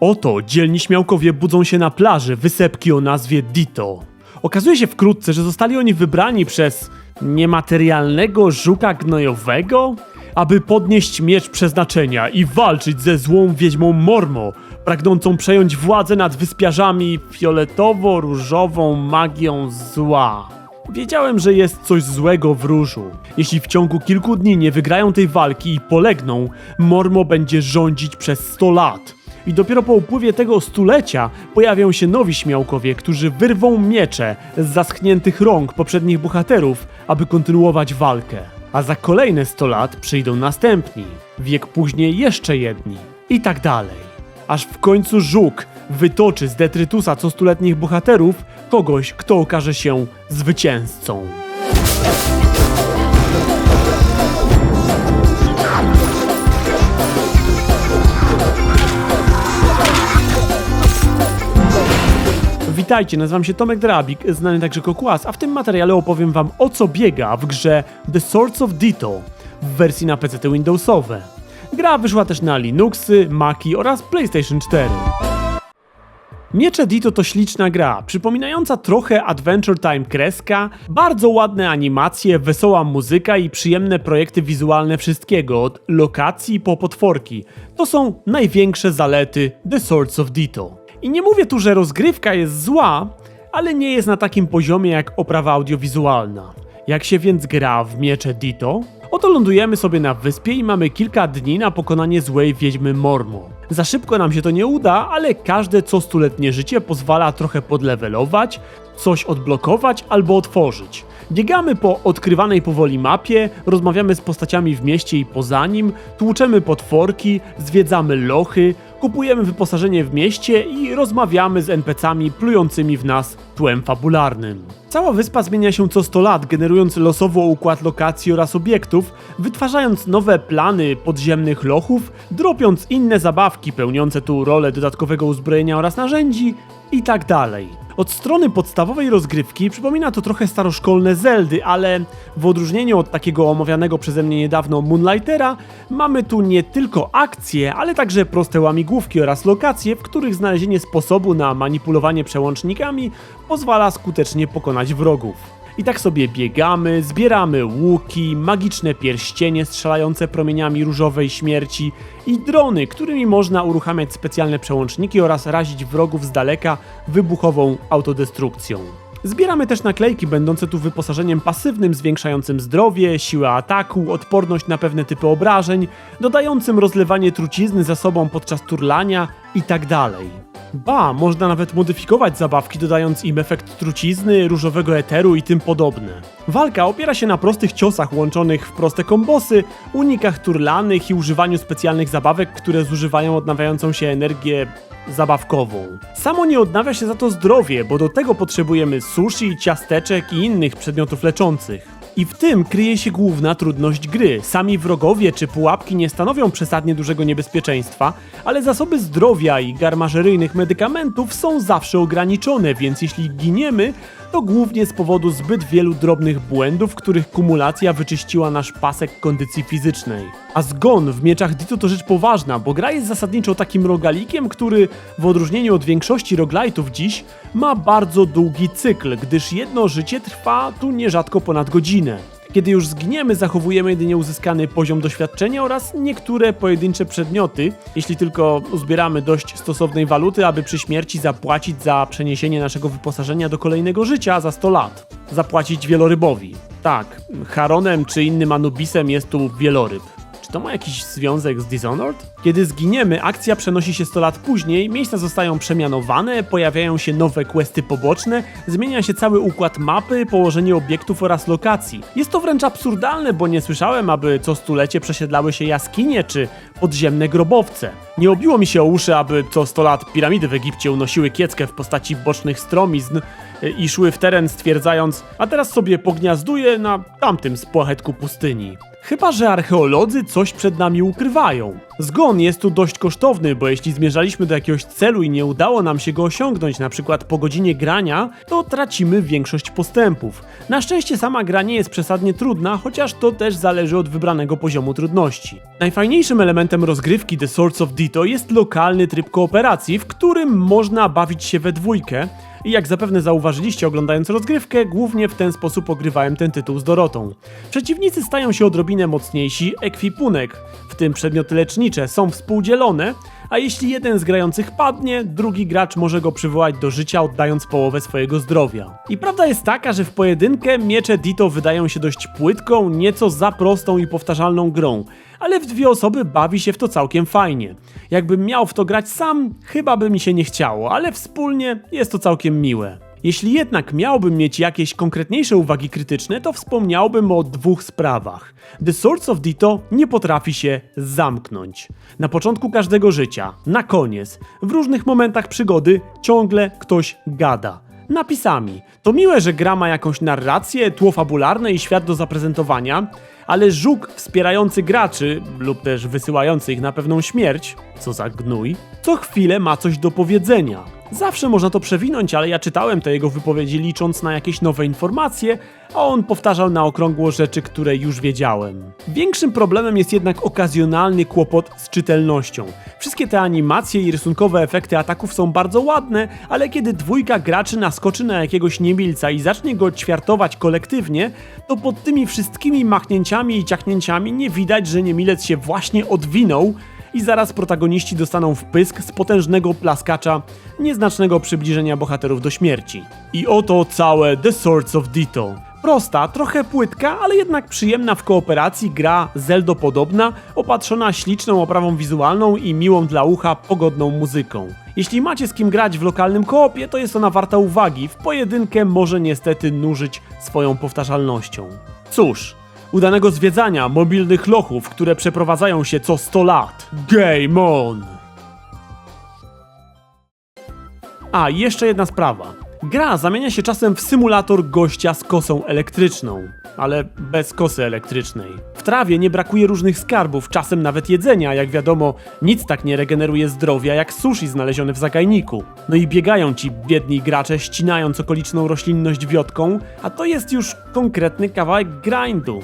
Oto dzielni śmiałkowie budzą się na plaży wysepki o nazwie Dito. Okazuje się wkrótce, że zostali oni wybrani przez niematerialnego żuka gnojowego, aby podnieść miecz przeznaczenia i walczyć ze złą wiedźmą Mormo, pragnącą przejąć władzę nad wyspiarzami fioletowo-różową magią zła. Wiedziałem, że jest coś złego w różu. Jeśli w ciągu kilku dni nie wygrają tej walki i polegną, Mormo będzie rządzić przez 100 lat. I dopiero po upływie tego stulecia pojawią się nowi śmiałkowie, którzy wyrwą miecze z zaschniętych rąk poprzednich bohaterów, aby kontynuować walkę. A za kolejne 100 lat przyjdą następni, wiek później jeszcze jedni i tak dalej. Aż w końcu żuk wytoczy z detrytusa co stuletnich bohaterów kogoś, kto okaże się zwycięzcą. Witajcie, nazywam się Tomek Drabik, znany także jako a w tym materiale opowiem wam o co biega w grze The Swords of Ditto w wersji na PC Windowsowe. Gra wyszła też na Linuxy, Maci oraz PlayStation 4. Miecze Ditto to śliczna gra, przypominająca trochę Adventure Time kreska, bardzo ładne animacje, wesoła muzyka i przyjemne projekty wizualne wszystkiego, od lokacji po potworki. To są największe zalety The Swords of Ditto. I nie mówię tu, że rozgrywka jest zła, ale nie jest na takim poziomie jak oprawa audiowizualna. Jak się więc gra w miecze Ditto? Oto lądujemy sobie na wyspie i mamy kilka dni na pokonanie złej wiedźmy Mormo. Za szybko nam się to nie uda, ale każde co stuletnie życie pozwala trochę podlewelować, coś odblokować albo otworzyć. Biegamy po odkrywanej powoli mapie, rozmawiamy z postaciami w mieście i poza nim, tłuczemy potworki, zwiedzamy lochy, kupujemy wyposażenie w mieście i rozmawiamy z NPC-ami plującymi w nas tłem fabularnym. Cała wyspa zmienia się co 100 lat, generując losowo układ lokacji oraz obiektów, wytwarzając nowe plany podziemnych lochów, dropiąc inne zabawki pełniące tu rolę dodatkowego uzbrojenia oraz narzędzi i tak. Od strony podstawowej rozgrywki przypomina to trochę staroszkolne Zeldy, ale w odróżnieniu od takiego omawianego przeze mnie niedawno Moonlightera, mamy tu nie tylko akcje, ale także proste łamigłówki oraz lokacje, w których znalezienie sposobu na manipulowanie przełącznikami pozwala skutecznie pokonać wrogów. I tak sobie biegamy, zbieramy łuki, magiczne pierścienie strzelające promieniami różowej śmierci i drony, którymi można uruchamiać specjalne przełączniki oraz razić wrogów z daleka wybuchową autodestrukcją. Zbieramy też naklejki będące tu wyposażeniem pasywnym zwiększającym zdrowie, siłę ataku, odporność na pewne typy obrażeń, dodającym rozlewanie trucizny za sobą podczas turlania itd. Ba, można nawet modyfikować zabawki, dodając im efekt trucizny, różowego eteru i tym podobne. Walka opiera się na prostych ciosach łączonych w proste kombosy, unikach turlanych i używaniu specjalnych zabawek, które zużywają odnawiającą się energię zabawkową. Samo nie odnawia się za to zdrowie, bo do tego potrzebujemy sushi, ciasteczek i innych przedmiotów leczących. I w tym kryje się główna trudność gry. Sami wrogowie czy pułapki nie stanowią przesadnie dużego niebezpieczeństwa, ale zasoby zdrowia i garmażeryjnych medykamentów są zawsze ograniczone, więc jeśli giniemy, to głównie z powodu zbyt wielu drobnych błędów, których kumulacja wyczyściła nasz pasek kondycji fizycznej. A zgon w mieczach Ditto to rzecz poważna, bo gra jest zasadniczo takim rogalikiem, który w odróżnieniu od większości roglajtów dziś ma bardzo długi cykl, gdyż jedno życie trwa tu nierzadko ponad godzinę. Kiedy już zginiemy, zachowujemy jedynie uzyskany poziom doświadczenia oraz niektóre pojedyncze przedmioty, jeśli tylko uzbieramy dość stosownej waluty, aby przy śmierci zapłacić za przeniesienie naszego wyposażenia do kolejnego życia za 100 lat. Zapłacić wielorybowi. Tak, Charonem czy innym Anubisem jest tu wieloryb. Czy to ma jakiś związek z Dishonored? Kiedy zginiemy, akcja przenosi się 100 lat później, miejsca zostają przemianowane, pojawiają się nowe questy poboczne, zmienia się cały układ mapy, położenie obiektów oraz lokacji. Jest to wręcz absurdalne, bo nie słyszałem, aby co stulecie przesiedlały się jaskinie czy podziemne grobowce. Nie obiło mi się o uszy, aby co 100 lat piramidy w Egipcie unosiły kieckę w postaci bocznych stromizn y, i szły w teren stwierdzając, a teraz sobie pogniazduję na tamtym spłachetku pustyni. Chyba, że archeolodzy coś przed nami ukrywają. Zgon jest tu dość kosztowny, bo jeśli zmierzaliśmy do jakiegoś celu i nie udało nam się go osiągnąć, na przykład po godzinie grania, to tracimy większość postępów. Na szczęście sama gra nie jest przesadnie trudna, chociaż to też zależy od wybranego poziomu trudności. Najfajniejszym elementem rozgrywki The Swords of Ditto jest lokalny tryb kooperacji, w którym można bawić się we dwójkę, i jak zapewne zauważyliście oglądając rozgrywkę, głównie w ten sposób ogrywałem ten tytuł z Dorotą. Przeciwnicy stają się odrobinę mocniejsi, ekwipunek, w tym przedmioty lecznicze, są współdzielone, a jeśli jeden z grających padnie, drugi gracz może go przywołać do życia, oddając połowę swojego zdrowia. I prawda jest taka, że w pojedynkę miecze Ditto wydają się dość płytką, nieco za prostą i powtarzalną grą, ale w dwie osoby bawi się w to całkiem fajnie. Jakbym miał w to grać sam, chyba by mi się nie chciało, ale wspólnie jest to całkiem miłe. Jeśli jednak miałbym mieć jakieś konkretniejsze uwagi krytyczne, to wspomniałbym o dwóch sprawach. The Swords of Ditto nie potrafi się zamknąć. Na początku każdego życia, na koniec, w różnych momentach przygody ciągle ktoś gada napisami. To miłe, że gra ma jakąś narrację, tło fabularne i świat do zaprezentowania, ale żuk wspierający graczy, lub też wysyłający ich na pewną śmierć, co za gnój, co chwilę ma coś do powiedzenia. Zawsze można to przewinąć, ale ja czytałem te jego wypowiedzi licząc na jakieś nowe informacje, a on powtarzał na okrągło rzeczy, które już wiedziałem. Większym problemem jest jednak okazjonalny kłopot z czytelnością. Wszystkie te animacje i rysunkowe efekty ataków są bardzo ładne, ale kiedy dwójka graczy naskoczy na jakiegoś niemilca i zacznie go ćwiartować kolektywnie, to pod tymi wszystkimi machnięciami i ciachnięciami nie widać, że niemilec się właśnie odwinął i zaraz protagoniści dostaną wpysk z potężnego plaskacza, nieznacznego przybliżenia bohaterów do śmierci. I oto całe The Swords of Ditto. Prosta, trochę płytka, ale jednak przyjemna w kooperacji gra Zeldo-podobna, opatrzona śliczną oprawą wizualną i miłą dla ucha pogodną muzyką. Jeśli macie z kim grać w lokalnym koopie, to jest ona warta uwagi, w pojedynkę może niestety nużyć swoją powtarzalnością. Cóż, udanego zwiedzania mobilnych lochów, które przeprowadzają się co 100 lat. Game on! A, jeszcze jedna sprawa. Gra zamienia się czasem w symulator gościa z kosą elektryczną, ale bez kosy elektrycznej. W trawie nie brakuje różnych skarbów, czasem nawet jedzenia, jak wiadomo, nic tak nie regeneruje zdrowia jak sushi znalezione w zagajniku. No i biegają ci biedni gracze, ścinając okoliczną roślinność wiotką, a to jest już konkretny kawałek grindu.